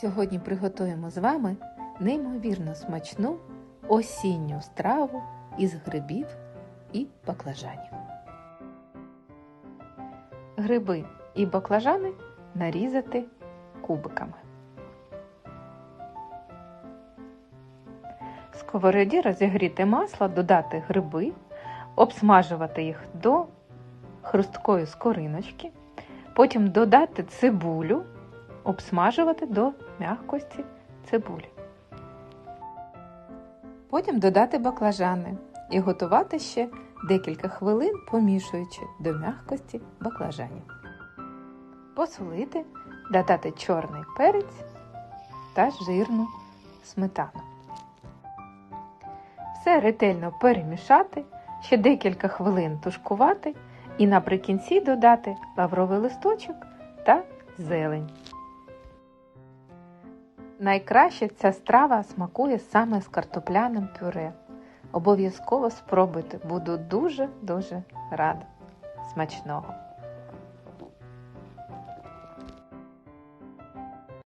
Сьогодні приготуємо з вами неймовірно смачну осінню страву із грибів і баклажанів. Гриби і баклажани нарізати кубиками. В сковороді розігріти масло, додати гриби, обсмажувати їх до хрусткої скориночки, потім додати цибулю, обсмажувати до м'якості цибулі. Потім додати баклажани і готувати ще декілька хвилин, помішуючи до м'якості баклажанів. Посолити, додати чорний перець та жирну сметану. Все ретельно перемішати, ще декілька хвилин тушкувати і наприкінці додати лавровий листочок та зелень. Найкраще ця страва смакує саме з картопляним пюре. Обов'язково спробуйте, буду дуже-дуже рада. Смачного!